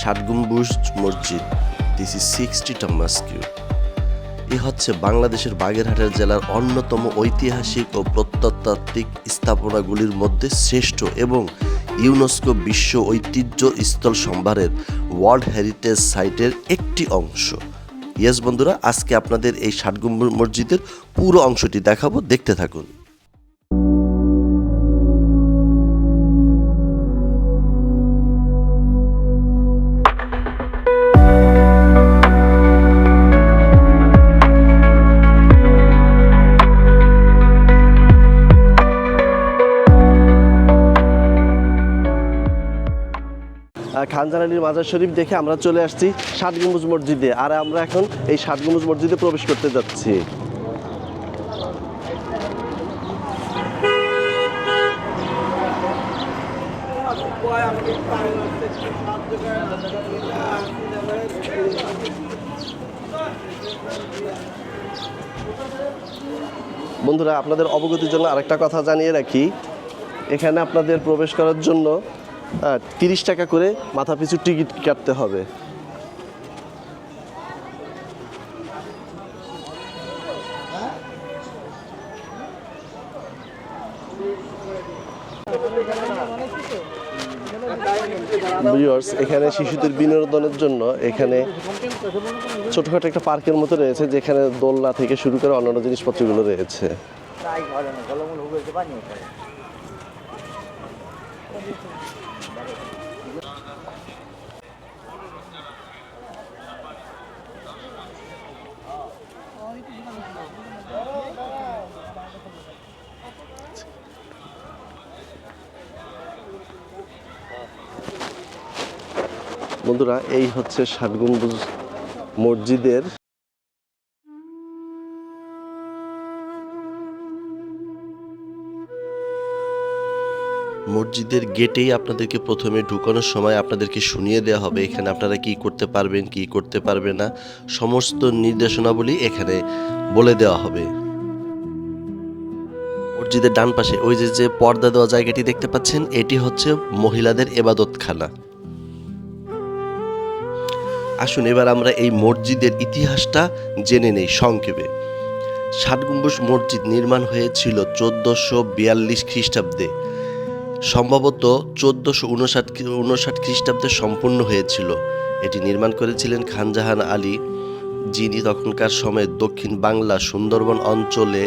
ষাট মসজিদ। This is সিক্সটিটা মাস্কিউ এ হচ্ছে বাংলাদেশের বাগেরহাটের জেলার অন্যতম ঐতিহাসিক ও প্রত্নতাত্ত্বিক স্থাপনাগুলির মধ্যে শ্রেষ্ঠ এবং ইউনেস্কো বিশ্ব ঐতিহ্য স্থল সম্ভারের ওয়ার্ল্ড হেরিটেজ সাইটের একটি অংশ। ইয়েস বন্ধুরা, আজকে আপনাদের এই ষাটগম্বুজ মসজিদের পুরো অংশটি দেখাবো। দেখতে থাকুন। খানজান মাজার শরীফ দেখে আমরা চলে আসছি ষাট গম্বুজ মসজিদে। আর আমরা এখন এই ষাট গম্বুজ মসজিদে প্রবেশ করতে যাচ্ছি। বন্ধুরা, আপনাদের অবগতির জন্য আরেকটা কথা জানিয়ে রাখি। এখানে আপনাদের প্রবেশ করার জন্য তিরিশ টাকা করে মাথা পিছু টিকিট কাটতে হবে। ভিউয়ার্স এখানে শিশুদের বিনোদনের জন্য এখানে ছোটখাটো একটা পার্কের মতো রয়েছে, যেখানে দোলনা থেকে শুরু করে অন্যান্য জিনিসপত্রগুলো রয়েছে। বন্ধুরা এই হচ্ছে ষাট মসজিদের মসজিদের গেটেই আপনাদেরকে প্রথমে ঢুকানোর সময় আপনাদেরকে শুনিয়ে দেওয়া হবে এখানে আপনারা কি করতে পারবেন, কি করতে পারবে না। সমস্ত নির্দেশনাবলী এখানে বলে দেওয়া হবে। মসজিদের ডান পাশে ওই যে যে পর্দা দেওয়া জায়গাটি দেখতে পাচ্ছেন, এটি হচ্ছে মহিলাদের এবাদতখানা। আসুন এবার আমরা এই মসজিদের ইতিহাসটা জেনে নেই, সংক্ষেপে। ষাট মসজিদ নির্মাণ হয়েছিল চোদ্দোশো বিয়াল্লিশ খ্রিস্টাব্দে। সম্ভবত চোদ্দোশো উনষাট উনষাট খ্রিস্টাব্দে সম্পূর্ণ হয়েছিল। এটি নির্মাণ করেছিলেন খানজাহান আলী, যিনি তখনকার সময়ে দক্ষিণ বাংলা সুন্দরবন অঞ্চলে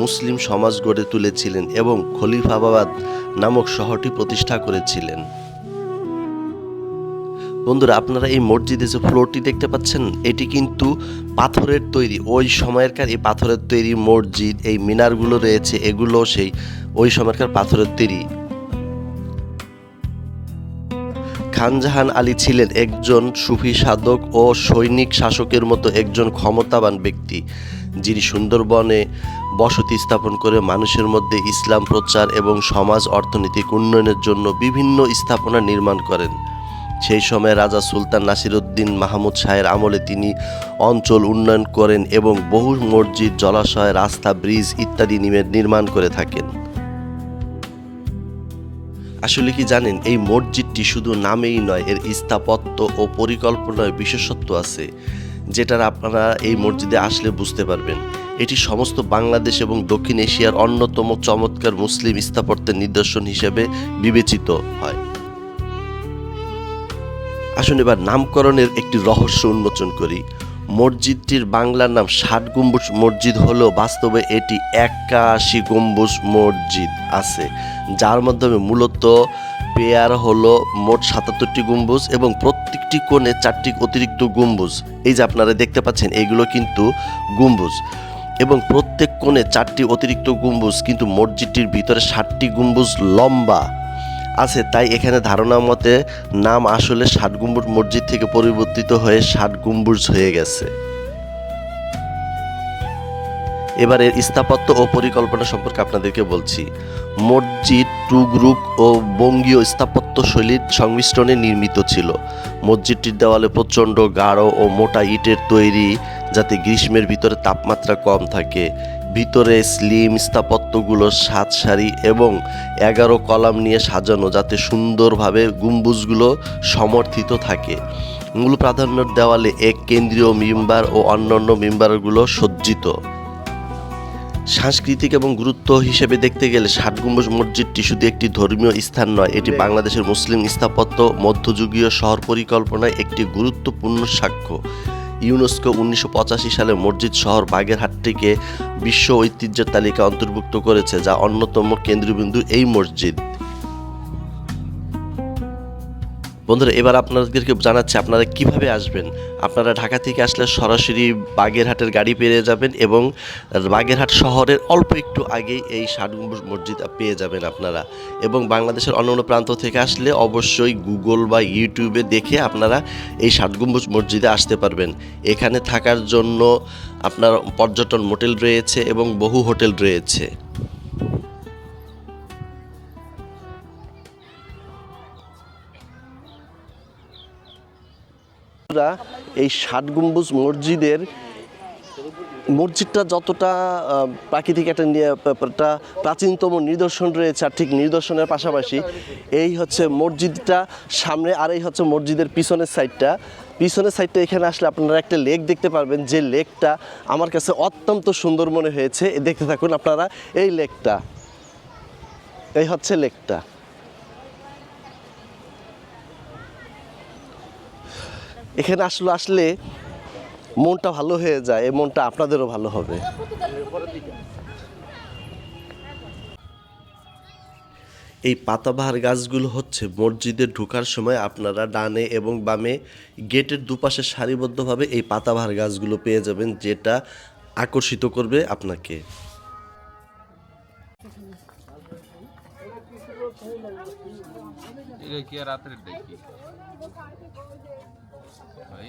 মুসলিম সমাজ গড়ে তুলেছিলেন এবং খলিফাবাদ নামক শহরটি প্রতিষ্ঠা করেছিলেন। বন্ধুরা, আপনারা এই মসজিদে যে ফ্লোরটি দেখতে পাচ্ছেন, এটি কিন্তু পাথরের তৈরি। ওই সময়কার এই পাথরের তৈরি মসজিদ, এই মিনারগুলো রয়েছে, এগুলো সেই ওই সময়কার পাথরের তৈরি। খানজাহান আলী ছিলেন একজন সুফি সাধক ও সৈনিক শাসকের মতো একজন ক্ষমতাবান ব্যক্তি, যিনি সুন্দরবনে বসতি স্থাপন করে মানুষের মধ্যে ইসলাম প্রচার এবং সমাজ অর্থনৈতিক উন্নয়নের জন্য বিভিন্ন স্থাপনা নির্মাণ করেন। সেই সময় রাজা সুলতান নাসিরুদ্দিন মাহমুদ শাহের আমলে তিনি অঞ্চল উন্নয়ন করেন এবং বহু মসজিদ, জলাশয়, রাস্তা, ব্রিজ ইত্যাদি নির্মাণ করে থাকেন। আসলে কি জানেন, এই মসজিদটি শুধু নামেই নয়, এর স্থাপত্য ও পরিকল্পনায় বিশেষত্ব আছে, যেটার আপনারা এই মসজিদে আসলে বুঝতে পারবেন। এটি সমস্ত বাংলাদেশ এবং দক্ষিণ এশিয়ার অন্যতম চমৎকার মুসলিম স্থাপত্যের নিদর্শন হিসেবে বিবেচিত হয়। আসুন এবার নামকরণের একটি রহস্য উন্মোচন করি। মসজিদটির বাংলার নাম ষাট গম্বুজ মসজিদ হলেও বাস্তবে এটি একাশি গম্বুজ মসজিদ আছে, যার মাধ্যমে মূলত পেয়ার হলো মোট সাতাত্তরটি গম্বুজ এবং প্রত্যেকটি কোণে চারটি অতিরিক্ত গম্বুজ। এই যে আপনারা দেখতে পাচ্ছেন, এগুলো কিন্তু গম্বুজ। এবং প্রত্যেক কোণে চারটি অতিরিক্ত গম্বুজ, কিন্তু মসজিদটির ভিতরে ষাটটি গম্বুজ লম্বা আছে। তাই এখানে ধারণা মতে নাম আসলে ষাট গম্বুজ মসজিদ থেকে পরিবর্তিত হয়ে ষাট গম্বুজ হয়ে গেছে। এবারে স্থাপত্য ও পরিকল্পনা সম্পর্কে আপনাদেরকে বলছি। মসজিদ টুগরুক ও বঙ্গীয় স্থাপত্য শৈলীর সংমিশ্রণে নির্মিত ছিল। মসজিদটির দেওয়ালে প্রচণ্ড গাঢ় ও মোটা ইটের তৈরি, যাতে গ্রীষ্মের ভিতরে তাপমাত্রা কম থাকে। ভিতরে স্লিম স্থাপত্যগুলো সাত সারি এবং এগারো কলাম নিয়ে সাজানো, যাতে সুন্দরভাবে গম্বুজগুলো সমর্থিত থাকে। মূল প্রাধান্যের দেওয়ালে এক কেন্দ্রীয় মেম্বার ও অন্যান্য মেম্বারগুলো সজ্জিত। সাংস্কৃতিক এবং গুরুত্ব হিসেবে দেখতে গেলে ষাট মসজিদটি শুধু একটি ধর্মীয় স্থান নয়। এটি বাংলাদেশের মুসলিম স্থাপত্য, মধ্যযুগীয় শহর পরিকল্পনায় একটি গুরুত্বপূর্ণ সাক্ষ্য। ইউনেস্কো উনিশশো পঁচাশি সালে মসজিদ শহর বাগেরহাটটিকে বিশ্ব ঐতিহ্যের তালিকা অন্তর্ভুক্ত করেছে, যা অন্যতম কেন্দ্রবিন্দু এই মসজিদ। বন্ধুরা, এবার আপনাদেরকে জানাচ্ছি, আপনারা কীভাবে আসবেন? আপনারা ঢাকা থেকে আসলে সরাসরি বাগেরহাটের গাড়ি পেয়ে যাবেন এবং বাগেরহাট শহরের অল্প একটু আগেই এই ষাট গম্বুজ মসজিদ পেয়ে যাবেন আপনারা। এবং বাংলাদেশের অন্য অন্য প্রান্ত থেকে আসলে অবশ্যই গুগল বা ইউটিউবে দেখে আপনারা এই ষাট গম্বুজ মসজিদে আসতে পারবেন। এখানে থাকার জন্য আপনার পর্যটন মোটেল রয়েছে এবং বহু হোটেল রয়েছে। বন্ধুরা, এই ষাট গম্বুজ মসজিদের মসজিদটা যতটা প্রাকৃতিক একটা একটা প্রাচীনতম নিদর্শন রয়েছে আর ঠিক নিদর্শনের পাশাপাশি এই হচ্ছে মসজিদটা সামনে আর এই হচ্ছে মসজিদের পিছনের সাইডটা। পিছনের সাইডটা এখানে আসলে আপনারা একটা লেক দেখতে পারবেন যে লেকটা আমার কাছে অত্যন্ত সুন্দর মনে হয়েছে। দেখতে থাকুন আপনারা এই লেকটা এই হচ্ছে লেকটা। এখানে আসলে আসলে মনটা ভালো হয়ে যায়, এই মনটা আপনাদেরও ভালো হবে। এই পাতাবাহার গাছগুলো হচ্ছে মসজিদে ঢোকার সময় আপনারা ডানে এবং বামে গেটের দুপাশে সারিবদ্ধভাবে এই পাতাবাহার গাছগুলো পেয়ে যাবেন, যেটা আকর্ষিত করবে আপনাকে। এটা কি আর রাতের দেখি ভাই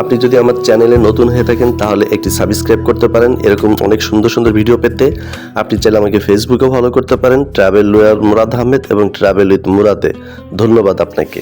আপনি যদি আমার চ্যানেলে নতুন হয়ে থাকেন, তাহলে একটি সাবস্ক্রাইব করতে পারেন। এরকম অনেক সুন্দর সুন্দর ভিডিও পেতে আপনি চাইলে আমাকে ফেসবুকেও ফলো করতে পারেন ট্রাভেল লয়ার মুরাদ আহমেদ এবং ট্রাভেল উইথ মুরাদে ধন্যবাদ আপনাকে।